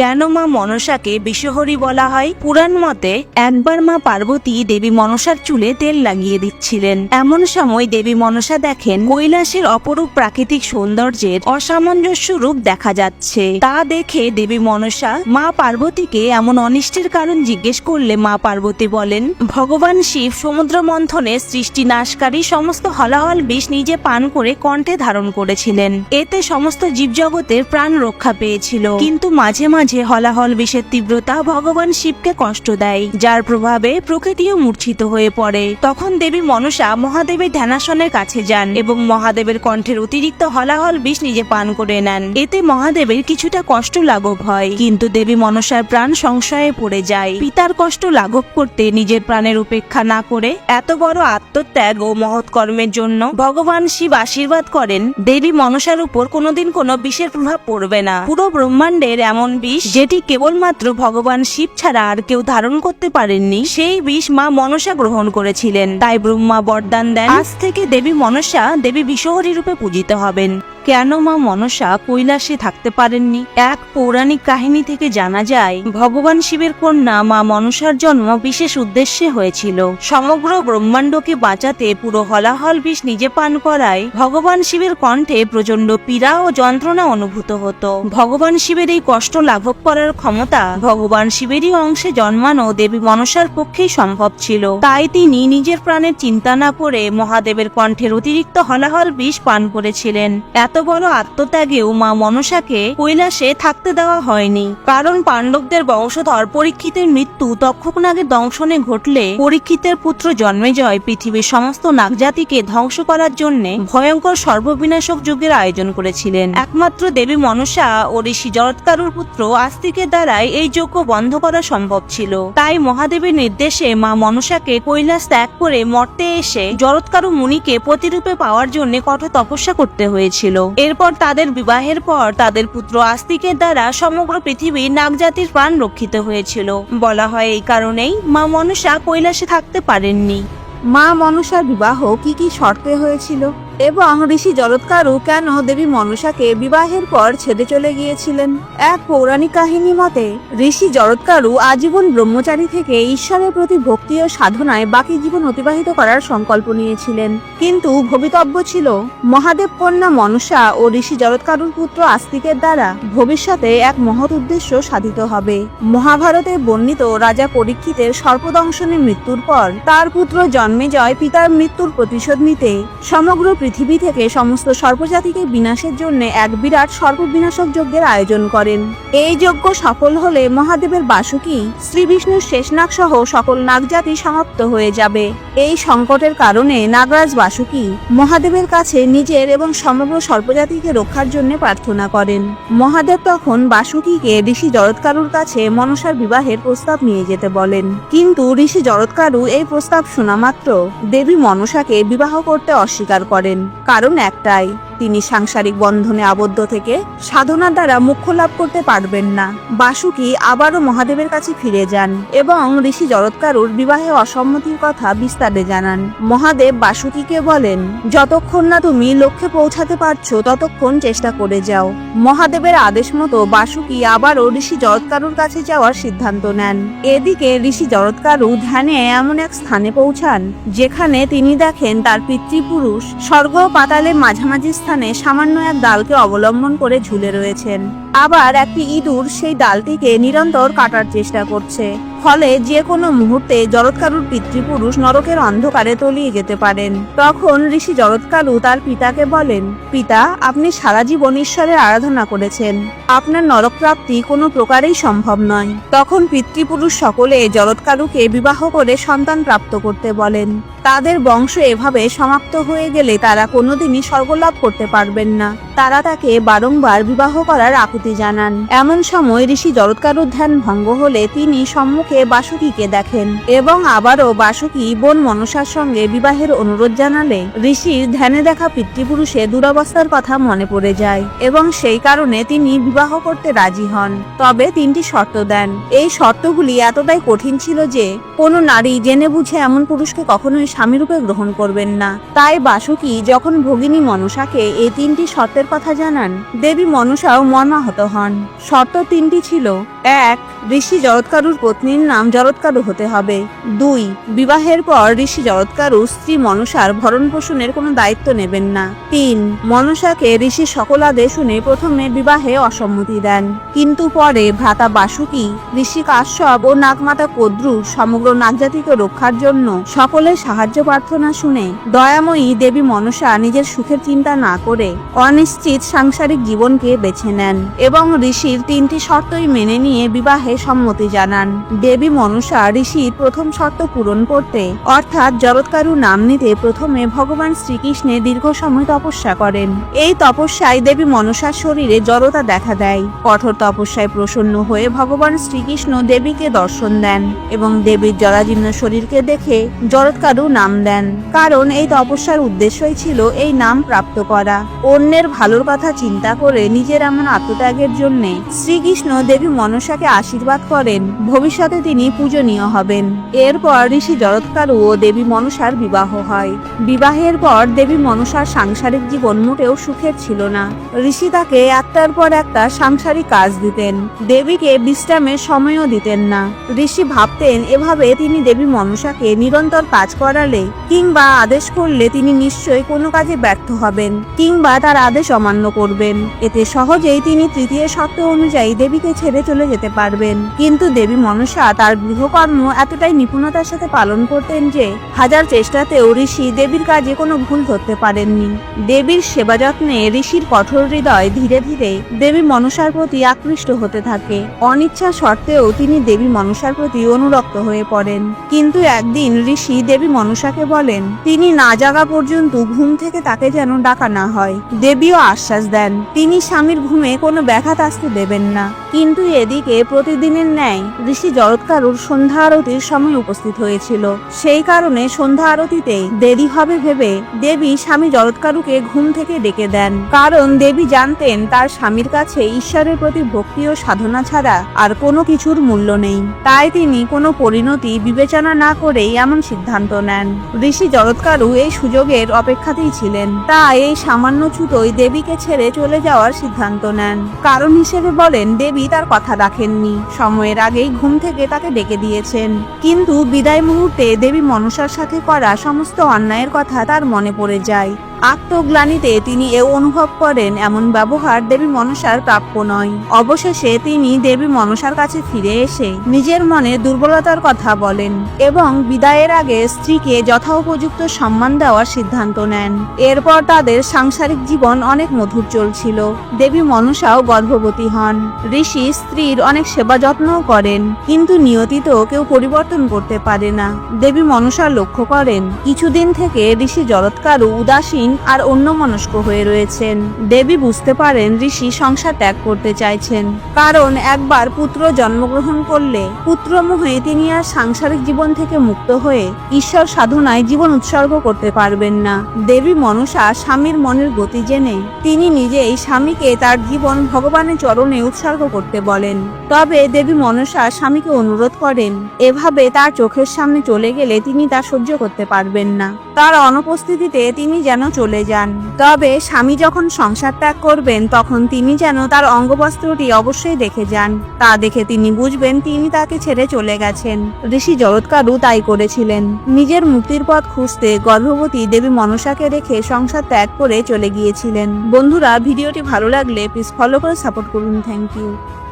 কেন মা মনসাকে বিশ্বহরি বলা হয়? পুরাণ মতে একবার মা পার্বতী দেবী মনসার চুলে তেল লাগিয়ে দিচ্ছিলেন। এমন সময় দেবী মনসা দেখেন কৈলাসের অপরূপ প্রাকৃতিক সৌন্দর্যের অসামঞ্জস্য রূপ দেখা যাচ্ছে। তা দেখে দেবী মনসা মা পার্বতীকে এমন অনিষ্টের কারণ জিজ্ঞেস করলে মা পার্বতী বলেন, ভগবান শিব সমুদ্র মন্থনে সৃষ্টি নাশকারী সমস্ত হলাহল বিষ নিজে পান করে কণ্ঠে ধারণ করেছিলেন। এতে সমস্ত জীবজগতের প্রাণ রক্ষা পেয়েছিল। কিন্তু মাঝে মাঝে হলাহল বিষের তীব্রতা ভগবান শিবকে কষ্ট দেয়, যার প্রভাবে প্রকৃতিও মূর্ছিত হয়ে পড়ে। তখন দেবী মনসা মহাদেবের ধ্যানাসনের কাছে যান এবং মহাদেবের কণ্ঠের অতিরিক্ত হলাহল বিষ নিজে পান করে নেন। এতে মহাদেবের কিছুটা কষ্ট লাঘব হয়, কিন্তু দেবী মনসার প্রাণ সংশয়ে পড়ে যায়। পিতার কষ্ট লাঘব করতে নিজের প্রাণের উপেক্ষা না করে এত বড় আত্মত্যাগ ও মহৎ কর্মের জন্য ভগবান শিব আশীর্বাদ করেন। দেবী মনসার উপর কোনোদিন কোনো বিষের প্রভাব পড়বে না। পুরো ব্রহ্মাণ্ডের এমন বিষ যেটি কেবলমাত্র ভগবান শিব ছাড়া আর কেউ ধারণ করতে পারেননি সেই বিষ মা মনসা গ্রহণ করেছিলেন। তাই ব্রহ্মা বরদান দেন। আজ থেকে দেবী মনসা দেবী বিশ্বহরী রূপে পূজিত হবেন। কেন মা মনসা কৈলাসে থাকতে পারেননি? এক পৌরাণিক কাহিনী থেকে জানা যায়, ভগবান শিবের কন্যা মা মনসার জন্ম বিশেষ উদ্দেশ্যে হয়েছিল। সমগ্র ব্রহ্মাণ্ডকে বাঁচাতে পুরো হলাহল বিষ নিজে পান করায় ভগবান শিবের কণ্ঠে প্রচণ্ড পীড়া ও যন্ত্রণা অনুভূত হতো। ভগবান শিবের এই কষ্ট লাঘব করার ক্ষমতা ভগবান শিবেরই অংশে জন্মানো দেবী মনসার পক্ষেই সম্ভব ছিল। তাই তিনি নিজের প্রাণের চিন্তা না করে মহাদেবের কণ্ঠের অতিরিক্ত হলাহল বিষ পান করেছিলেন। এত বড় আত্মত্যাগেও মা মনসাকে কৈলাসে থাকতে দেওয়া হয়নি। কারণ পাণ্ডবদের বংশধর পরীক্ষিতের মৃত্যু তক্ষকনাগের দংশনে ঘটলে পরীক্ষিতের পুত্র জন্মেজয় পৃথিবীর সমস্ত নাগজাতিকে ধ্বংস করার জন্য ভয়ঙ্কর সর্ববিনাশক যুগের আয়োজন করেছিলেন। একমাত্র দেবী মনসা ও ঋষি জরৎকারুর পুত্র আস্তিকের দ্বারাই এই যজ্ঞ বন্ধ করা সম্ভব ছিল। তাই মহাদেবের নির্দেশে মা মনসাকে কৈলাস ত্যাগ করে মর্তে এসে জরৎকারু মুনিকে প্রতিরূপে পাওয়ার জন্য কঠোর তপস্যা করতে হয়েছিল। এরপর তাদের বিবাহের পর তাদের পুত্র আস্তিকের দ্বারা সমগ্র পৃথিবীর নাগজাতির প্রাণ রক্ষিত হয়েছিল। বলা হয় এই কারণেই মা মনসা কৈলাসে থাকতে পারেননি। মা মনসার বিবাহ কি কি শর্তে হয়েছিল? এবং ঋষি জরৎকারু কেন দেবী মনসাকে বিবাহের পর ছেড়ে চলে গিয়েছিলেন? এক পৌরাণিক কাহিনী মতে, ঋষি জরৎকারু আজীবন ব্রহ্মচারী থেকে ঈশ্বরের প্রতি ভক্তি ও সাধনায় বাকি জীবন অতিবাহিত করার সংকল্প নিয়েছিলেন। কিন্তু ভবিতব্য ছিল, মহাদেব কন্যা মনসা ও ঋষি জরৎকারুর পুত্র আস্তিকের দ্বারা ভবিষ্যতে এক মহৎ উদ্দেশ্য সাধিত হবে। মহাভারতে বর্ণিত রাজা পরীক্ষিতের সর্পদংশনের মৃত্যুর পর তার পুত্র জন্মে জন্মেজয় পিতার মৃত্যুর প্রতিশোধ নিতে সমগ্র পৃথিবী থেকে সমস্ত সর্পজাতিকে বিনাশের জন্য এক বিরাট সর্ববিনাশক যজ্ঞের আয়োজন করেন। এই যজ্ঞ সফল হলে মহাদেবের বাসুকি শ্রী বিষ্ণুর শেষনাগ সহ সকল নাগজাতি সমাপ্ত হয়ে যাবে। এই সংকটের কারণে নাগরাজ বাসুকি মহাদেবের কাছে নিজের এবং সমগ্র সর্পজাতিকে রক্ষার জন্য প্রার্থনা করেন। মহাদেব তখন বাসুকিকে ঋষি জরৎকারুর কাছে মনসার বিবাহের প্রস্তাব নিয়ে যেতে বলেন। কিন্তু ঋষি জরৎকারু এই প্রস্তাব শোনা মাত্র দেবী মনসাকে বিবাহ করতে অস্বীকার করেন। কারণ একটাই। তিনি সাংসারিক বন্ধনে আবদ্ধ থেকে সাধনার দ্বারা মুখ্য লাভ করতে পারবেন না। বাসুকি আবারও মহাদেবের কাছে ফিরে যান এবং ঋষি জরৎকারুর বিবাহে অসম্মতির কথা বিস্তারে জানান। মহাদেব বাসুকিকে বলেন, যতক্ষণ না তুমি লক্ষ্যে পৌঁছাতে পারছ, ততক্ষণ চেষ্টা করে যাও। মহাদেবের আদেশ মতো বাসুকি আবারও ঋষি জরৎকারুর কাছে যাওয়ার সিদ্ধান্ত নেন। এদিকে ঋষি জরৎকারু ধ্যানে এমন এক স্থানে পৌঁছান, যেখানে তিনি দেখেন তার পিতৃপুরুষ স্বর্গ ও পাতালের মাঝামাঝি স্থানে সামান্য এক ডালকে অবলম্বন করে ঝুলে রয়েছেন। আবার একটি ইঁদুর সেই ডালটিকে নিরন্তর কাটার চেষ্টা করছে। ফলে যে কোনো মুহূর্তে জরৎকালুর পিতৃপুরুষ নরকের অন্ধকারে তলিয়ে যেতে পারেন। তখন ঋষি জরৎকালু তার পিতাকে বলেন, পিতা, আপনি সারা জীবন ঈশ্বরের আরাধনা করেছেন। আপনার নরক প্রাপ্তি কোনো প্রকারেই সম্ভব নয়। তখন পিতৃপুরুষ সকলে জরৎকালুকে বিবাহ করে সন্তান প্রাপ্ত করতে বলেন। তাদের বংশ এভাবে সমাপ্ত হয়ে গেলে তারা কোনোদিনই স্বর্গলাভ করতে পারবেন না। তারা তাকে বারংবার বিবাহ করার আকুতি জানান। এমন সময় ঋষি জরৎকারুর ধ্যান ভঙ্গ হলে তিনি সম্মুখে বাসুকিকে দেখেন এবং আবারও বাসুকি বোন মনসার সঙ্গে বিবাহের অনুরোধ জানালে ঋষির ধ্যানে দেখা পিতৃপুরুষে দুরবস্থার কথা মনে পড়ে যায় এবং সেই কারণে তিনি বিবাহ করতে রাজি হন। তবে তিনটি শর্ত দেন। এই শর্তগুলি এতটাই কঠিন ছিল যে কোনো নারী জেনে বুঝে এমন পুরুষকে কখনোই স্বামীরূপে গ্রহণ করবেন না। তাই বাসুকি যখন ভগিনী মনসাকে এই তিনটি শর্তের কথা জানান, দেবী মনসাও মর্মাহত হন। শর্ত তিনটি ছিল এক, ঋষি জরৎকারুর পত্নীর নাম জরৎকারু হতে হবে। দুই, বিবাহের পর ঋষি জরৎকারু স্ত্রী মনসার ভরণ পোষণের কোনো দায়িত্ব নেবেন না। তিন, মনসাকে ঋষি সকল আদেশ শুনে প্রথমে বিবাহে অসম্মতি দেন। কিন্তু পরে ভ্রাতা বাসুকি, ঋষি কাশ্যপ ও নাগমাতা কদ্রু সমগ্র নাগজাতিকে রক্ষার জন্য সকলের সাহায্য প্রার্থনা শুনে দয়াময়ী দেবী মনসা নিজের সুখের চিন্তা না করে অনিশ্চিত সাংসারিক জীবনকে বেছে নেন এবং ঋষির তিনটি শর্তই মেনে নিয়ে বিবাহে সম্মতি জানান। দেবী মনসা ঋষির প্রথম শর্ত পূরণ করতে, অর্থাৎ জরৎকারু নাম নিতে প্রথমে ভগবান শ্রীকৃষ্ণের দীর্ঘ সময় তপস্যা করেন। এই তপস্যায় দেবী মনসার শরীরে জড়তা দেখা দেয়। কঠোর তপস্যায় প্রসন্ন হয়ে ভগবান শ্রীকৃষ্ণ দেবীকে দর্শন দেন এবং দেবীর জরাজীর্ণ শরীরকে দেখে জরৎকারু নাম দেন। কারণ এই তপস্যার উদ্দেশ্যই ছিল এই নাম প্রাপ্ত করা। অন্যের ভালোর কথা চিন্তা করে নিজের এমন আত্মত্যাগের জন্য শ্রীকৃষ্ণ দেবী মনসাকে আশীর্বাদ করেন। ভবিষ্যতে তিনি পূজনীয় হবেন। এরপর ঋষি জরৎকারু ও দেবী মনসার বিবাহ হয়। বিবাহের পর দেবী মনসার সাংসারিক জীবন মোটেও সুখের ছিল না। ঋষি তাকে একটার পর একটা সাংসারিক কাজ দিতেন। দেবীকে বিশ্রামের সময়ও দিতেন না। ঋষি ভাবতেন এভাবে তিনি দেবী মনসাকে নিরন্তর কাজ করালে কিংবা আদেশ করলে তিনি নিশ্চয়ই কোনো কাজে ব্যর্থ হবেন কিংবা তার আদেশ অমান্য করবেন। এতে সহজেই তিনি তৃতীয় শর্ত অনুযায়ী দেবীকে ছেড়ে চলে যেতে পারবেন। কিন্তু দেবী মনসা তার গৃহকর্ম এতটাই নিপুণতার সাথে পালন করতেন যে, হাজার চেষ্টাতেও ঋষি দেবীর কাজে কোনো ভুল ধরতে পারেননি। দেবীর সেবা যত্নে ঋষির কঠোর হৃদয় ধীরে ধীরে দেবী মনসার প্রতি আকৃষ্ট হতে থাকে। অনিচ্ছা সত্ত্বেও তিনি দেবী মনসার প্রতি অনুরক্ত হয়ে পড়েন। কিন্তু একদিন ঋষি দেবী মনসাকে বলেন, তিনি না জাগা পর্যন্ত ঘুম থেকে তাকে যেন ডাকা না হয়। দেবীও আশ্বাস দেন, তিনি স্বামীর ঘুমে কোনো ব্যাঘাত আসতে দেবেন না। কিন্তু এদিকে প্রতিদিনের ন্যায় ঋষি জরৎকারুর সন্ধ্যা আরতির সময় উপস্থিত হয়েছিল। সেই কারণে সন্ধ্যা আরতিতে দেরি হবে ভেবে দেবী স্বামী জরৎকারুকে ঘুম থেকে ডেকে দেন। কারণ দেবী জানতেন তার স্বামীর কাছে ঈশ্বরের প্রতি ভক্তি ও সাধনা ছাড়া আর কোনো কিছুর মূল্য নেই। তাই তিনি কোনো পরিণতি বিবেচনা না করেই এমন সিদ্ধান্ত নেন। ঋষি জরৎকারু এই সুযোগের অপেক্ষাতেই ছিলেন। তাই এই সামান্য ছুতোই দেবীকে ছেড়ে চলে যাওয়ার সিদ্ধান্ত নেন। কারণ হিসেবে বলেন, দেবী তার কথা রাখেননি। সময়ের আগেই ঘুম থেকে তাকে ডেকে দিয়েছেন। কিন্তু বিদায় মুহূর্তে দেবী মনসার সাথে করা সমস্ত অন্যায়ের কথা তার মনে পড়ে যায়। আত্মগ্লানিতে তিনি এ অনুভব করেন, এমন ব্যবহার দেবী মনসার প্রাপ্য নয়। অবশেষে তিনি দেবী মনসার কাছে ফিরে এসে নিজের মনে দুর্বলতার কথা বলেন এবং বিদায়ের আগে স্ত্রীকে যথোপযুক্ত সম্মান দেওয়ার সিদ্ধান্ত নেন। এরপর তাদের সাংসারিক জীবন অনেক মধুর চলছিল। দেবী মনসাও গর্ভবতী হন। ঋষি স্ত্রীর অনেক সেবা যত্নও করেন, কিন্তু নিয়তিত কেউ পরিবর্তন করতে পারে না। দেবী মনসা লক্ষ্য করেন, কিছুদিন থেকে ঋষি জরৎকারু উদাসীন আর অন্যমনস্ক হয়ে রয়েছেন। দেবী বুঝতে পারেন ঋষি সংসার ত্যাগ করতে চাইছেন। কারণ একবার পুত্র জন্মগ্রহণ করলে পুত্রমোহে তিনি আর সাংসারিক জীবন থেকে মুক্ত হয়ে ঈশ্বর সাধনায় জীবন উৎসর্গ করতে পারবেন না। দেবী মনসা স্বামীর মনের গতি জেনে তিনি নিজেই স্বামীকে তার জীবন ভগবানের চরণে উৎসর্গ করতে বলেন। তবে দেবী মনসা স্বামীকে অনুরোধ করেন, এভাবে তার চোখের সামনে চলে গেলে তিনি তা সহ্য করতে পারবেন না। তার অনুপস্থিতিতে তিনি যেন চলে যান। তবে স্বামী যখন সংসার ত্যাগ করবেন, তখন তিনি যেন তার অঙ্গবস্ত্রটি অবশ্যই দেখে যান। তা দেখে তিনি বুঝবেন তিনি তাকে ছেড়ে চলে গেছেন। ঋষি জরৎকারু তাই করেছিলেন। নিজের মুক্তির পথ খুঁজতে গর্ভবতী দেবী মনসাকে রেখে সংসার ত্যাগ করে চলে গিয়েছিলেন। বন্ধুরা, ভিডিওটি ভালো লাগলে প্লিজ ফলো করে সাপোর্ট করুন। Thank you